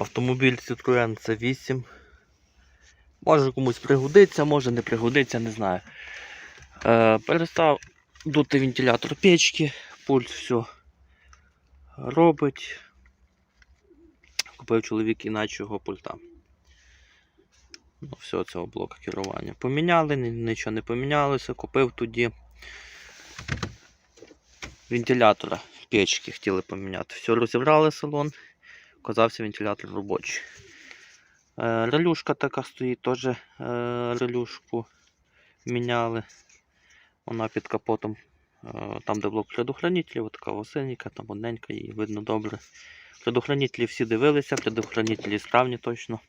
Автомобіль Citroen C8. Може комусь пригодиться, може не пригодиться, не знаю. Е, перестав дути вентилятор печки, пульт все робить. Купив чоловік іначого пульта. Ну, все, цього блока керування. Поміняли, нічого не помінялося. Купив тоді вентилятора печки хотіли поміняти. Все, розібрали салон. Оказався вентилятор робочий. Е, релюшка така стоїть, теж е, релюшку міняли. Вона під капотом, е, там де блок предохранителів, така осенька, там одненька, її видно добре. Предохранителі всі дивилися, предохранителі справні точно.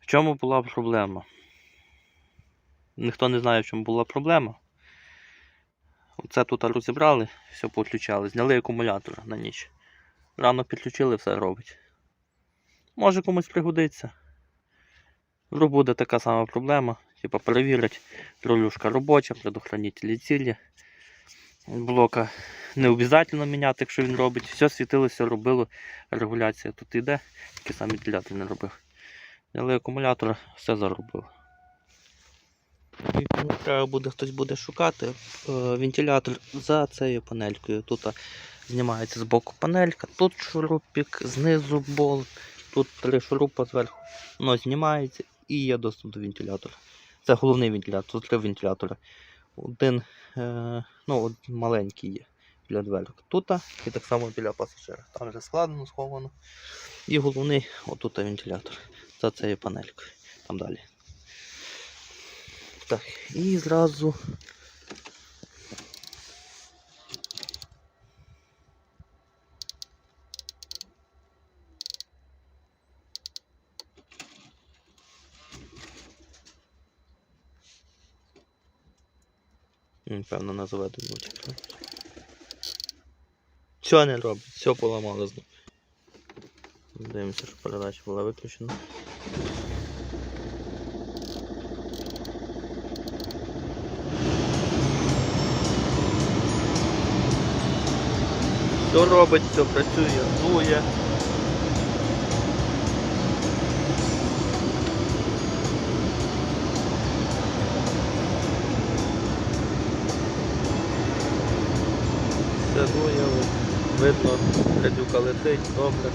В чому була проблема? Ніхто не знає, в чому була проблема. Оце тут розібрали, все підключали, зняли акумулятор на ніч. Рано підключили, все робить. Може комусь пригодиться. Буде така сама проблема. Типа перевірять, ролюшка робоча, предохранителі цілі. Блока не обов'язково міняти, якщо він робить. Все світилося, робило. Регуляція тут йде, тільки сам вентилятор не робив. Але акумулятор все заробив. І треба буде, хтось буде шукати. е, Вентилятор за цією панелькою. Тут знімається з боку панелька, тут шурупик, знизу болт, тут три шурупа зверху. Воно знімається і є доступ до вентилятора. Це головний вентилятор, тут три вентилятори. Один е, ну, от маленький є біля дверок. Тут і так само біля пасажира. Там вже складено, сховано. І головний отут вентилятор. За цією панелькою. Там далі. Так, і зразу. М, Певно, на заведеному чекаю. Все не робить, все поламало знову. Дивимося, що передача була виключена. Все робить, все працює, дує. Все дує, видно, радюка летить, добре.